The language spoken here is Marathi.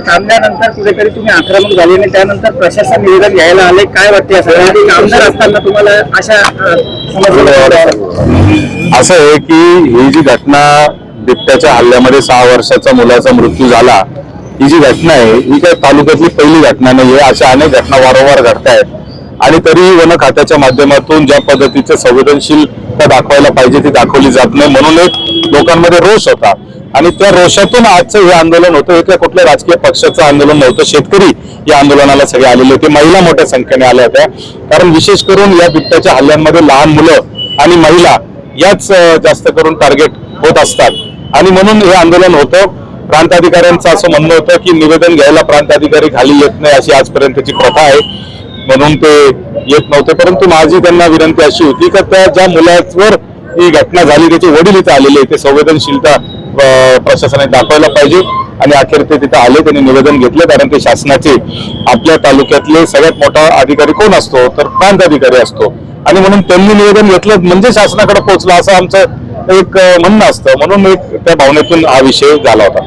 थांबल्यानंतर कुठेतरी तुम्ही आक्रमक झाले आणि त्यानंतर प्रशासन निवेदन घ्यायला आले. काय वाटते असं आमदार असताना तुम्हाला अशा असं आहे की ही जी घटना बिबट्याच्या हल्ल्यामध्ये सहा वर्षाचा मुलाचा मृत्यू झाला ही जी घटना आहे ही काही तालुक्यातली पहिली घटना नाहीये अशा अनेक घटना वारंवार घडत आहेत आणि तरीही वन खात्याच्या माध्यमातून ज्या पद्धतीचं संवेदनशीलता दाखवायला पाहिजे ती दाखवली जात नाही. म्हणून एक लोकांमध्ये रोष होता. आणि त्या रोषातून आजचं हे आंदोलन होतं. हे कुठल्या राजकीय पक्षाचं आंदोलन नव्हतं. शेतकरी या आंदोलनाला सगळे आलेले होते. महिला मोठ्या संख्येने आल्या होत्या. कारण विशेष करून या बिबट्याच्या हल्ल्यांमध्ये लहान मुलं आणि महिला याच जास्त करून टार्गेट होत असतात. आणि म्हणून हे आंदोलन होतं. प्रांताधिकाऱ्यांचं असं म्हणणं होतं की निवेदन घ्यायला प्रांताधिकारी खाली येत नाही अशी आजपर्यंतची प्रथा आहे. म्हणून ते येत नव्हते. परंतु माझी त्यांना विनंती अशी होती का त्या ज्या मुलावर ही घटना झाली त्याचे वडील इथे आलेले ते संवेदनशीलता प्रशासनाने दाखवायला पाहिजे आणि अखेर ते तिथे आले त्यांनी निवेदन घेतलं. कारण ते शासनाचे आपल्या तालुक्यातले सगळ्यात मोठा अधिकारी कोण असतो? तर प्रांत अधिकारी असतो. आणि म्हणून त्यांनी निवेदन घेतलं म्हणजे शासनाकडे पोहोचलं असं आमचं एक म्हणणं असतं. म्हणून एक त्या भावनेतून हा विषय झाला होता.